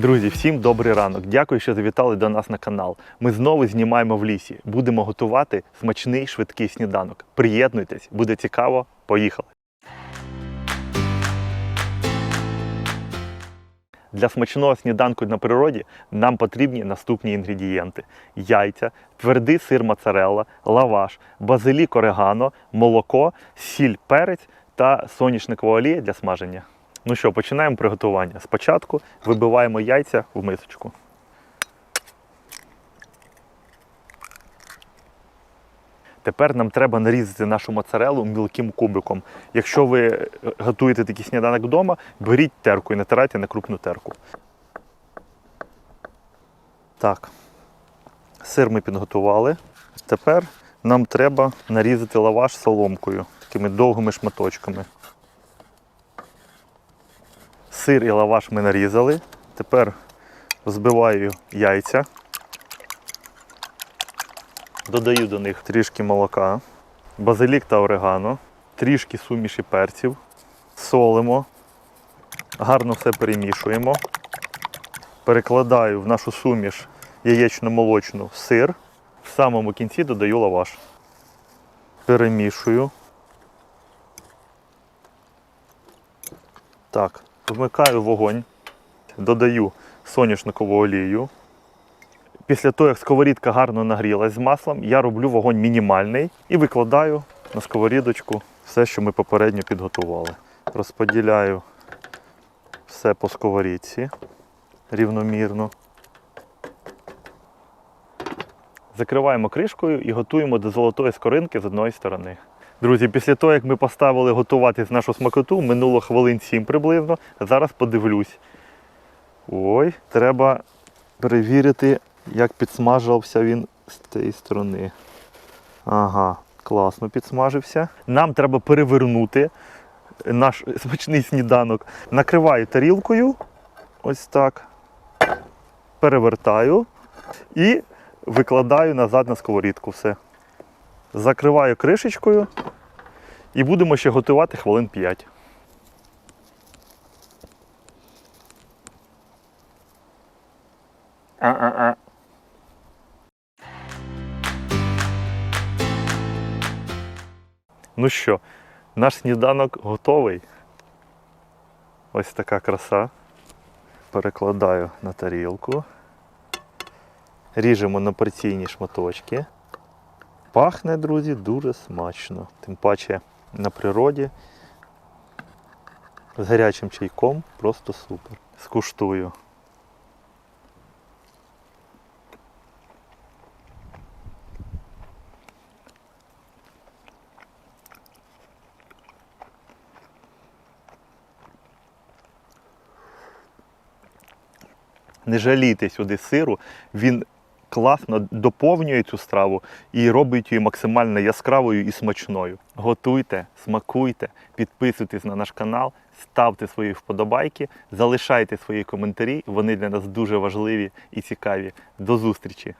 Друзі, всім добрий ранок. Дякую, що завітали до нас на канал. Ми знову знімаємо в лісі. Будемо готувати смачний швидкий сніданок. Приєднуйтесь, буде цікаво. Поїхали! Для смачного сніданку на природі нам потрібні наступні інгредієнти: яйця, твердий сир моцарелла, лаваш, базилік орегано, молоко, сіль, перець та соняшникова олія для смаження. Ну що, починаємо приготування. Спочатку вибиваємо яйця в мисочку. Тепер нам треба нарізати нашу моцарелу мілким кубиком. Якщо ви е, готуєте такий сніданок вдома, беріть терку і натирайте на крупну терку. Так, сир ми підготували. Тепер нам треба нарізати лаваш соломкою, такими довгими шматочками. Сир і лаваш ми нарізали. Тепер взбиваю яйця. Додаю до них трішки молока, базилік та орегано, трішки суміші перців, солимо, гарно все перемішуємо. Перекладаю в нашу суміш яєчно-молочну сир. В самому кінці додаю лаваш. Перемішую. Так, вмикаю вогонь, додаю соняшникову олію. Після того, як сковорідка гарно нагрілась з маслом, я роблю вогонь мінімальний і викладаю на сковорідочку все, що ми попередньо підготували. Розподіляю все по сковорідці рівномірно. Закриваємо кришкою і готуємо до золотої скоринки з одної сторони. Друзі, після того, як ми поставили готуватись нашу смакоту, минуло хвилин 7 приблизно. Зараз подивлюсь. Ой, треба перевірити, як підсмажився він з цієї сторони. Ага, класно підсмажився. Нам треба перевернути наш смачний сніданок. Накриваю тарілкою. Ось так. Перевертаю і викладаю назад на сковорідку все. Закриваю кришечкою і будемо ще готувати хвилин 5. А-а-а. Ну що, наш сніданок готовий. Ось така краса. Перекладаю на тарілку. Ріжемо на порційні шматочки. Пахне, друзі, дуже смачно. Тим паче на природі. З гарячим чайком просто супер. Скуштую. Не жалійте сюди сиру, він класно доповнює цю страву і робить її максимально яскравою і смачною. Готуйте, смакуйте, підписуйтесь на наш канал, ставте свої вподобайки, залишайте свої коментарі. Вони для нас дуже важливі і цікаві. До зустрічі!